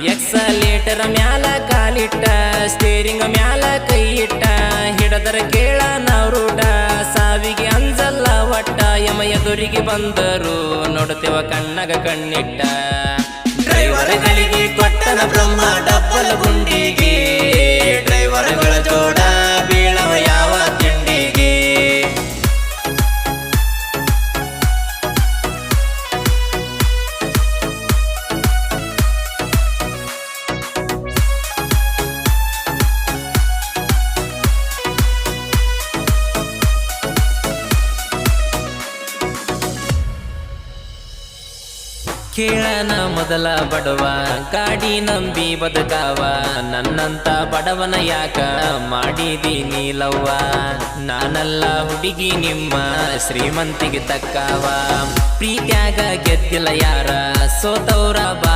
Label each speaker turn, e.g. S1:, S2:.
S1: Accelerator ಮ್ಯಾಲ ಕಾಲಿಟ್ಟ steering ಮ್ಯಾಲ ಕೈ ಇಟ್ಟ ಹಿಡದರ ಕೇಳ ನಾವ್ ಸಾವಿಗೆ ಅಂಜಲ್ಲ ಒಟ್ಟ, ಯಮ ಎದುರಿಗೆ ಬಂದರು, ನೋಡುತ್ತೇವ ಕಣ್ಣಗ ಕಣ್ಣಿಟ್ಟ. ಡ್ರೈವರ್ಗಳಿಗೆ ಕೊಟ್ಟನ ಬ್ರಹ್ಮ, ಡಬ್ಬಲ ಗುಂಡಿಗೆ ಕೇಳನ ಮೊದಲ ಬಡವ. ಗಾಡಿ ನಂಬಿ ಬದುಕಾವ. ನನ್ನಂತ ಬಡವನ ಯಾಕ ಮಾಡಿದೀನಿ ಲವ್ವ. ನಾನಲ್ಲ ಹುಡುಗಿ ನಿಮ್ಮ ಶ್ರೀಮಂತಿಗೆ ತಕ್ಕಾವ. ಪ್ರೀತ್ಯಾಗ ಗೆದ್ದಿಲ್ಲ ಯಾರ. ಸೋತವ್ರ ಬಾಳ